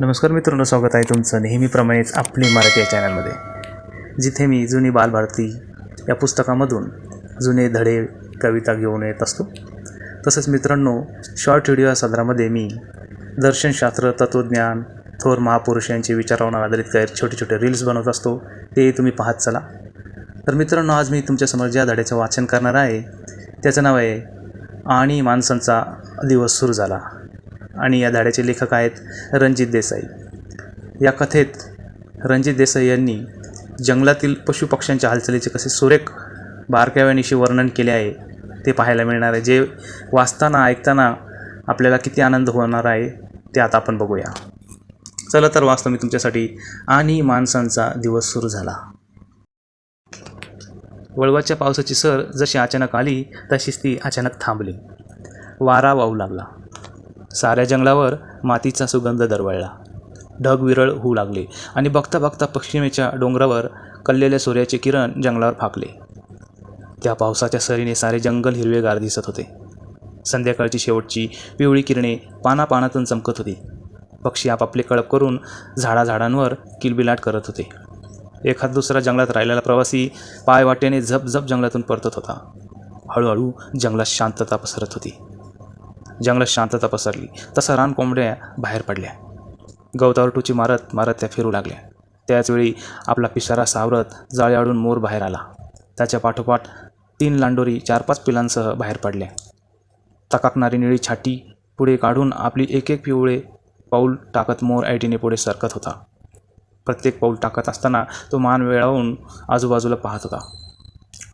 नमस्कार मित्रांनो स्वागत आहे तुमचं नेहमीप्रमाणेच आपली मराठी या चॅनलमध्ये. जिथे मी जुनी बालभारती या पुस्तकामधून जुने धडे कविता घेऊन येत असतो. तसंच मित्रांनो शॉर्ट व्हिडिओ या सदरामध्ये मी दर्शनशास्त्र तत्त्वज्ञान थोर महापुरुष यांचे विचारावर आधारित काही छोटे छोटे रील्स बनवत असतो. ते तुम्ही पाहत चला. तर मित्रांनो आज मी तुमच्यासमोर ज्या धड्याचं वाचन करणार आहे त्याचं नाव आहे आणि माणसांचा दिवस सुरू झाला. आणि या धाड्याचे लेखक आहेत रणजित देसाई. या कथेत रणजित देसाई यांनी जंगलातील पशुपक्ष्यांच्या हालचालीचे कसे सुरेख बारकाव्यानिशी वर्णन केले आहे ते पाहायला मिळणार आहे. जे वाचताना ऐकताना आपल्याला किती आनंद होणार आहे ते आता आपण बघूया. चला तर वाचतो मी तुमच्यासाठी. आणि माणसांचा दिवस सुरू झाला. वळवाच्या पावसाची सर जशी अचानक आली तशीच ती अचानक थांबली. वारा वाहू लागला. साऱ्या जंगलावर मातीचा सुगंध दरवळला. ढग विरळ होऊ लागले आणि बघता बघता पश्चिमेच्या डोंगरावर कललेल्या सूर्याचे किरण जंगलावर फाकले. त्या पावसाच्या सरीने सारे जंगल हिरवेगार दिसत होते. संध्याकाळची शेवटची पिवळी किरणे पानापानातून चमकत होती. पक्षी आपापले कळप करून झाडाझाडांवर किलबिलाट करत होते. एखाद दुसरा जंगलात राहिलेला प्रवासी पायवाटेने झप झप जंगलातून परतत होता. हळूहळू जंगलात शांतता पसरत होती. जंगलात शांतता पसरली. तसा रान कोंबड्या बाहेर पडल्या. गवतावर टुची मारत मारत त्या फिरू लागल्या. त्याचवेळी आपला पिसारा सावरत जाळी आडून मोर बाहेर आला. त्याच्या पाठोपाठ तीन लांडोरी चार पाच पिलांसह बाहेर पडल्या. तकाकणारी निळी छाटी पुढे काढून आपली एक एक पिवळे पाऊल टाकत मोर ऐटीने पुढे सरकत होता. प्रत्येक पाऊल टाकत असताना तो मान वेळावून आजूबाजूला पाहत होता.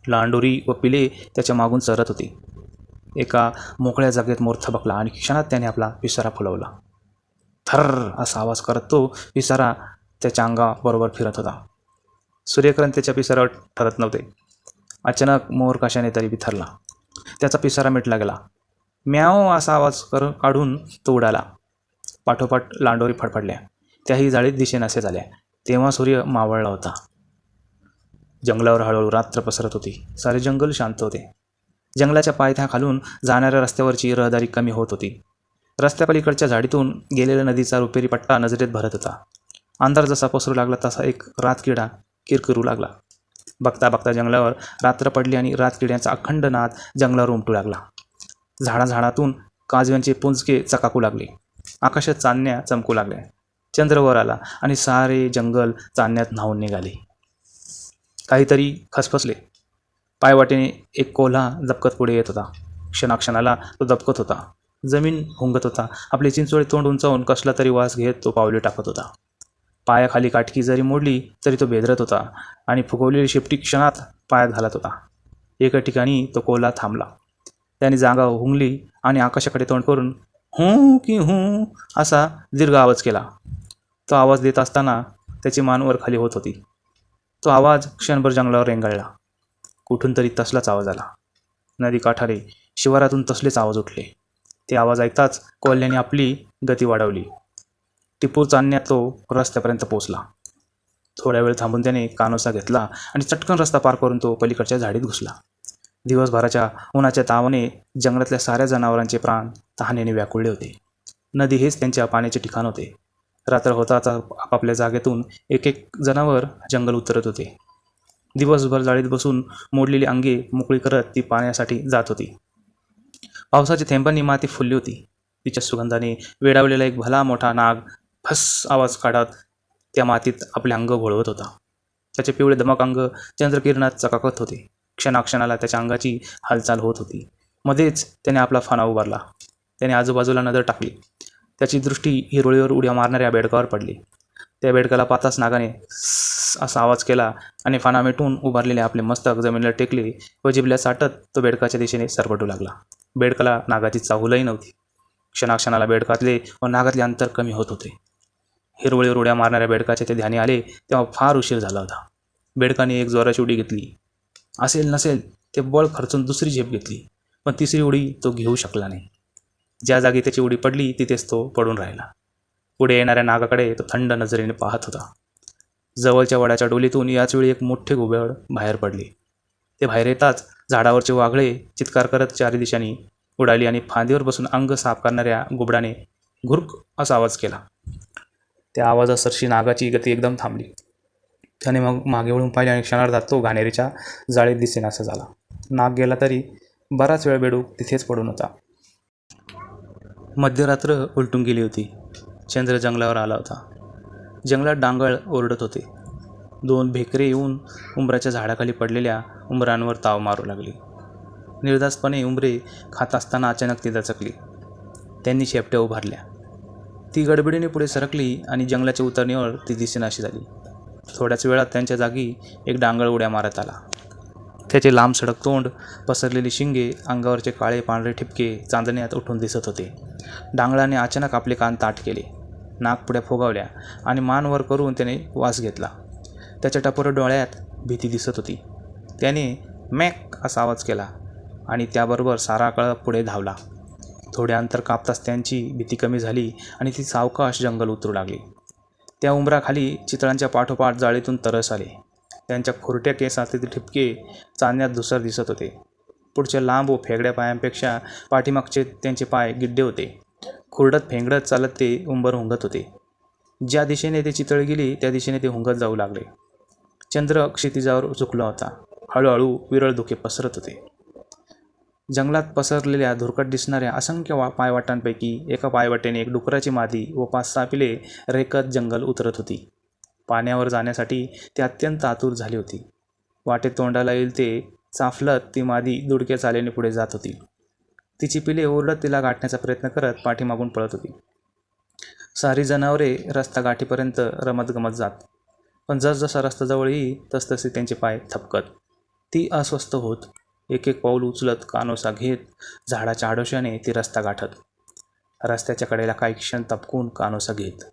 लांडोरी व पिले त्याच्या मागून चरत होती. एका मोकळ्या जागेत मोर थबकला आणि क्षणात त्याने आपला पिसारा फुलवला. थर्र असा आवाज करत तो पिसारा त्याच्या अंगाबरोबर फिरत होता. सूर्यकरण त्याच्या पिसारावर ठरत नव्हते. अचानक मोर कशाने तरी बिथरला त्याचा पिसारा मिटला गेला. म्याव असा आवाज कर काढून तो उडाला. पाठोपाठ लांडोरी फडफडल्या. त्याही जाळीत दिशेनासे झाल्या. तेव्हा सूर्य मावळला होता. जंगलावर हळूहळू रात्र पसरत होती. सारे जंगल शांत होते. जंगलाच्या पायथ्याखालून जाणाऱ्या रस्त्यावरची रहदारी कमी होत होती. रस्त्यापलीकडच्या झाडीतून गेलेल्या नदीचा रुपेरी पट्टा नजरेत भरत होता. अंधार जसा पसरू लागला तसा एक रातकिडा किरकिरू लागला. बघता बघता जंगलावर रात्र पडली आणि रातकिड्यांचा अखंड नाद जंगलावर उमटू लागला. झाडाझाडातून काजव्यांचे पुंजके चकाकू लागले. आकाशात चांदण्या चमकू लागल्या. चंद्रवर आला आणि सारे जंगल चांदण्यात न्हावून निघाले. काहीतरी खसफसले पायवाटेने एक कोल्हा दबकत पुढे येत होता. क्षणाक्षणाला तो दबकत होता. जमीन हुंगत होता. आपले चिंचोळी तोंड उंचावून कसला तरी वास घेत तो पावले टाकत होता. पायाखाली काटकी जरी मोडली तरी तो बेदरत होता आणि फुगवलेली शेपटी क्षणात पायात घालत होता. एका ठिकाणी तो कोल्हा थांबला. त्याने जागा हुंगली आणि आकाशाकडे तोंड करून हू की हू असा दीर्घ आवाज केला. तो आवाज देत असताना त्याची मान वर खाली होत होती. तो आवाज क्षणभर जंगलावर रेंगाळला. कुठून तरी तसलाच आवाज आला. नदी काठारे शिवारातून तसलेच आवाज उठले. ते आवाज ऐकताच कोल्ह्याने आपली गती वाढवली. टिपूर चांदण्यात तो रस्त्यापर्यंत पोचला थोड्या वेळ थांबून त्याने कानोसा घेतला आणि चटकन रस्ता पार करून तो पलीकडच्या झाडीत घुसला. दिवसभराच्या उन्हाच्या तावाने जंगलातल्या साऱ्या जनावरांचे प्राण तहानेने व्याकुळले होते. नदी हेच त्यांच्या पाण्याचे ठिकाण होते. रात्र होताच आपापल्या जागेतून एक एक जनावर जंगल उतरत होते. दिवसभर जाळीत बसून मोडलेली अंगे मोकळी करत ती पाण्यासाठी जात होती. पावसाच्या थेंबांनी माती फुलली होती. तिच्या सुगंधाने वेडावलेला एक भला मोठा नाग फस आवाज काढत त्या मातीत आपले अंग घोळवत होता. त्याचे पिवळे दमक अंग चंद्रकिरणात चकाकत होते. क्षणाक्षणाला त्याच्या अंगाची हालचाल होत होती. मध्येच त्याने आपला फाना उभारला. त्याने आजूबाजूला नजर टाकली. त्याची दृष्टी हिरोळीवर उड्या मारणाऱ्या बेडकावर पडली. त्या बेडकाला पाहताच नागाने असा आवाज केला आणि फाना मिटून उभारलेले आपले मस्तक जमिनीला टेकले व जिबल्या साठत तो बेडकाच्या दिशेने सरपटू लागला. बेडकाला नागाची चाहूलही नव्हती. क्षणाक्षणाला बेडकातले व नागातले अंतर कमी होत होते. हिरवळी उड्या मारणाऱ्या बेडकाचे ते ध्यानी आले तेव्हा फार उशीर झाला होता. बेडकाने एक जोराची उडी घेतली. असेल नसेल ते बळ खर्चून दुसरी झेप घेतली पण तिसरी उडी तो घेऊ शकला नाही. ज्या जागी त्याची उडी पडली तिथेच तो पडून राहिला. पुढे येणाऱ्या नागाकडे तो थंड नजरेने पाहत होता. जवळच्या वडाच्या डोलीतून याचवेळी एक मोठे घुबड बाहेर पडले. ते बाहेर येताच झाडावरचे वाघळे चित्कार करत चारी दिशांनी उडाली आणि फांदीवर बसून अंग साफ करणाऱ्या गुबडाने घुरक असा आवाज केला. त्या आवाजासरशी नागाची गती एकदम थांबली. त्याने मग मागे वळून पाहिले आणि क्षणार्धात तो घाणेरीच्या जाळीत दिसेनासा झाला. नाग गेला तरी बराच वेळ बेडूक तिथेच पडून होता. मध्यरात्र उलटून गेली होती. चंद्र जंगलावर आला होता. जंगलात डांगळ ओरडत होते. दोन भेकरे येऊन उंबराच्या झाडाखाली पडलेल्या उंबरांवर ताव मारू लागली. निर्धासपणे उंबरे खात असताना अचानक ती दचकली. त्यांनी शेपट्या उभारल्या. ती गडबडीने पुढे सरकली आणि जंगलाच्या उतरणीवर ती दिसेनाशी झाली. थोड्याच वेळात त्यांच्या जागी एक डांगळ उड्या मारत आला. त्याचे लांब सडक तोंड पसरलेली शिंगे अंगावरचे काळे पांढरे ठिपके चांदण्यात उठून दिसत होते. डांगळाने अचानक आपले कान ताट केले. नागपुड्या फुगावल्या आणि मान वर करून त्याने वास घेतला. त्याच्या टपोर डोळ्यात भीती दिसत होती. त्याने मॅक असा आवाज केला आणि त्याबरोबर सारा कळ पुढे धावला. थोडे अंतर कापताच त्यांची भीती कमी झाली आणि ती सावकाश जंगल उतरू लागली. त्या उंबराखाली चितळांच्या पाठोपाठ जाळीतून तरस आले. त्यांच्या खुरट्या केसातील ठिपके चांदण्यात धुसर दिसत होते. पुढच्या लांब व फेगड्या पायांपेक्षा पाठीमागचे त्यांचे पाय गिड्डे होते. खुरडत फेंगडत चालत ते उंबर हुंगत होते. ज्या दिशेने ते चितळ गेली त्या दिशेने ते हुंगत जाऊ लागले. चंद्र क्षितिजावर झुकला होता. हळूहळू विरळ धुके पसरत होते. जंगलात पसरलेल्या धुरकट दिसणाऱ्या असंख्य वा पायवाटांपैकी एका पायवाटेने एक डुकराची मादी व पाच सहा पिले रेकत जंगल उतरत होती. पाण्यावर जाण्यासाठी ती अत्यंत आतुर झाली होती. वाटेत तोंडाला येईल ते चाफलत ती मादी दुडक्या चालेने पुढे जात होती. तिची पिले ओरडत तिला गाठण्याचा प्रयत्न करत पाठीमागून पळत होती. सारी जनावरे रस्ता गाठीपर्यंत रमत गमत जात. पण जसजसा रस्ता जवळ येई तसतसे त्यांचे पाय थपकत. ती अस्वस्थ होत एक एक पाऊल उचलत कानोसा घेत झाडाच्या आडोशाने ती रस्ता गाठत. रस्त्याच्या कडेला काही क्षण तपकून कानोसा घेत.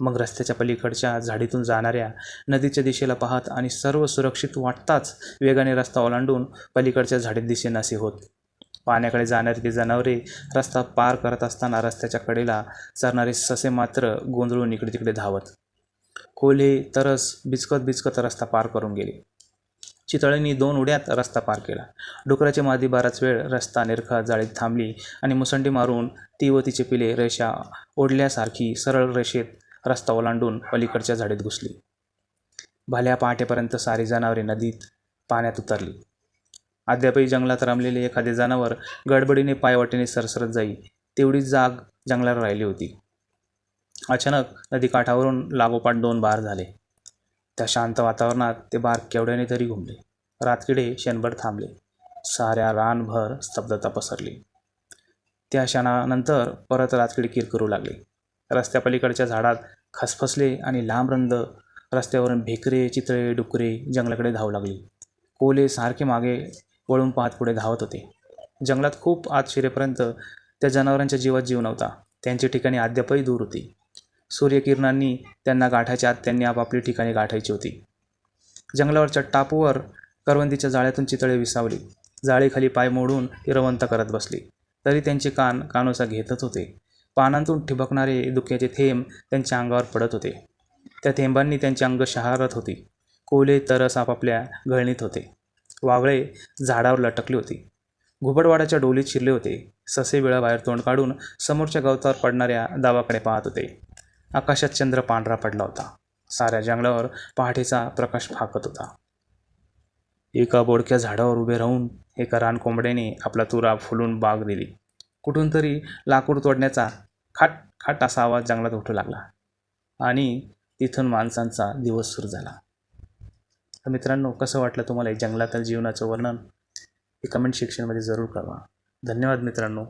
मग रस्त्याच्या पलीकडच्या झाडीतून जाणाऱ्या नदीच्या दिशेला पाहत आणि सर्व सुरक्षित वाटताच वेगाने रस्ता ओलांडून पलीकडच्या झाडीत दिशेनासे होत. पाण्याकडे जाणारी ती जनावरे रस्ता पार करत असताना रस्त्याच्या कडेला चरणारे ससे मात्र गोंधळून इकडे तिकडे धावत. कोल्हे तरस बिचकत बिचकत रस्ता पार करून गेले. चितळींनी दोन उड्यात रस्ता पार केला. डुकराची मादी बराच वेळ रस्ता निरखा जाळीत थांबली आणि मुसंडी मारून ती व तिचे पिले रेषा ओढल्यासारखी सरळ रेषेत रस्ता ओलांडून पलीकडच्या झाडीत घुसली. भल्या पहाटेपर्यंत सारी जनावरे नदीत पाण्यात उतरली. अद्यापही जंगलात रमलेले एखादे जनावर गडबडीने पायवाटेने सरसरत जाई तेवढी जाग जंगलात राहिली होती. अचानक नदीकाठावरून लागोपाठ दोन बार झाले. त्या शांत वातावरणात ते बार केवढ्याने तरी घुमले. रातकिडे क्षणभर थांबले. साऱ्या रानभर स्तब्धता पसरली. त्या क्षणानंतर परत रातकिडे किरकिरू लागले. रस्त्यापलीकडच्या झाडात खसफसले आणि लांब रंद रस्त्यावरून भेकरे चितळे डुकरे जंगलाकडे धावू लागली. कोले सारखे मागे वळून पाहत पुढे धावत होते. जंगलात खूप आत शिरेपर्यंत त्या जनावरांच्या जीवात जीव नव्हता. त्यांची ठिकाणी अद्यापही दूर होती. सूर्यकिरणांनी त्यांना गाठायच्या आत त्यांनी आपापली ठिकाणी गाठायची होती. जंगलावरच्या टापूवर करवंदीच्या जाळ्यातून चितळे विसावली. जाळीखाली पाय मोडून ती रवंत करत बसली. तरी त्यांचे कान कानोसा घेतच होते. पानांतून ठिबकणारे दुःख्याचे थेंब त्यांच्या अंगावर पडत होते. त्या थेंबांनी त्यांचे अंग शहारत होती. कोले तरस आपापल्या गळणीत होते. वावळे झाडावर लटकली होती. घुबडवाडाच्या डोलीत शिरले होते. ससे वेळाबाहेर तोंड काढून समोरच्या गवतावर पडणाऱ्या दावाकडे पाहत होते. आकाशात चंद्र पांढरा पडला होता. साऱ्या जंगलावर पहाटेचा प्रकाश फाकत होता. एका बोडक्या झाडावर उभे राहून एका रानकोंबड्याने आपला तुरा फुलून बाग दिली. कुठून तरी लाकूड तोडण्याचा खाट खाट असा आवाज जंगलात उठू लागला. आणि तिथून माणसांचा दिवस सुरू झाला. तर मित्रांनो कसं वाटलं तुम्हाला हे जंगलातील जीवनाचं वर्णन? हे कमेंट सेक्शनमध्ये जरूर कळवा. धन्यवाद मित्रांनो.